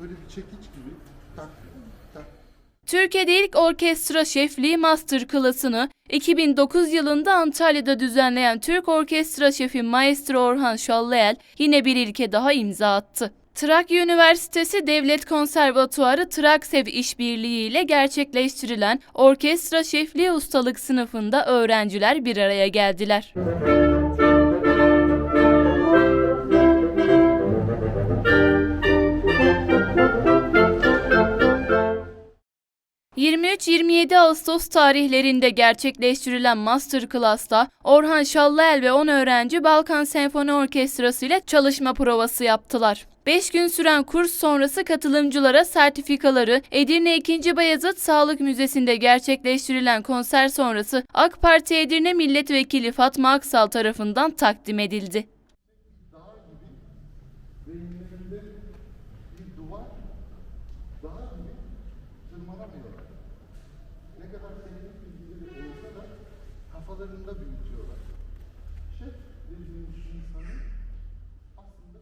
Böyle bir çekiç gibi tak tak. Türkiye'de ilk orkestra şefliği master klasını 2009 yılında Antalya'da düzenleyen Türk Orkestra Şefi Maestro Orhan Şallayel yine bir ilke daha imza attı. Trakya Üniversitesi Devlet Konservatuarı Traksev İşbirliği ile gerçekleştirilen orkestra şefliği ustalık sınıfında öğrenciler bir araya geldiler. ...23-27 Ağustos tarihlerinde gerçekleştirilen Masterclass'ta Orhan Şallayel ve 10 öğrenci Balkan Senfoni Orkestrası ile çalışma provası yaptılar. 5 gün süren kurs sonrası katılımcılara sertifikaları Edirne 2. Bayezid Sağlık Müzesi'nde gerçekleştirilen konser sonrası AK Parti Edirne Milletvekili Fatma Aksal tarafından takdim edildi. Daha gibi tırmanamıyorlar. Ne kadar senelik bilgileri olsa da kafalarında büyütüyorlar. Şef dediğimiz insanın aslında.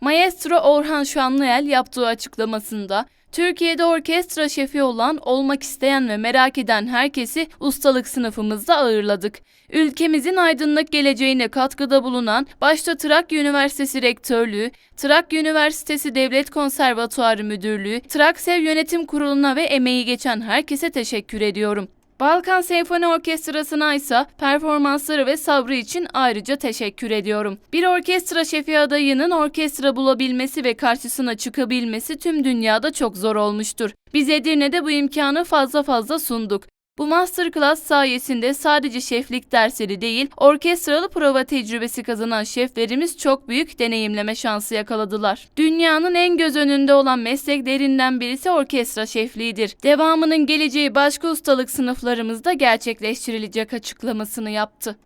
Maestro Orhan Şanlıel yaptığı açıklamasında Türkiye'de orkestra şefi olan, olmak isteyen ve merak eden herkesi ustalık sınıfımızda ağırladık. Ülkemizin aydınlık geleceğine katkıda bulunan başta Trakya Üniversitesi Rektörlüğü, Trakya Üniversitesi Devlet Konservatuarı Müdürlüğü, Traksev Yönetim Kurulu'na ve emeği geçen herkese teşekkür ediyorum. Balkan Senfoni Orkestrası'na ise performansları ve sabrı için ayrıca teşekkür ediyorum. Bir orkestra şefi adayının orkestra bulabilmesi ve karşısına çıkabilmesi tüm dünyada çok zor olmuştur. Biz Edirne'de bu imkanı fazla fazla sunduk. Bu masterclass sayesinde sadece şeflik dersleri değil, orkestralı prova tecrübesi kazanan şeflerimiz çok büyük deneyimleme şansı yakaladılar. Dünyanın en göz önünde olan mesleklerinden birisi orkestra şefliğidir. Devamının geleceği başka ustalık sınıflarımızda gerçekleştirilecek açıklamasını yaptı.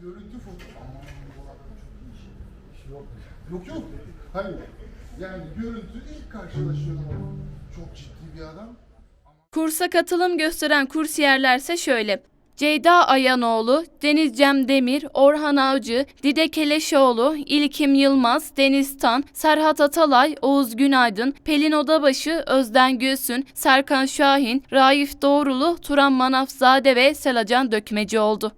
Görüntü. İş Yok. Yok yok. Hayır. Yani görüntü ilk karşılaşıyorum. Çok ciddi bir adam. Kursa katılım gösteren kursiyerlerse şöyle. Ceyda Ayanoğlu, Deniz Cem Demir, Orhan Avcı, Dide Keleşoğlu, İlkim Yılmaz, Deniz Tan, Serhat Atalay, Oğuz Günaydın, Pelin Odabaşı, Özden Gülsün, Serkan Şahin, Raif Doğrulu, Turan Manafzade ve Selacan Dökmeci oldu.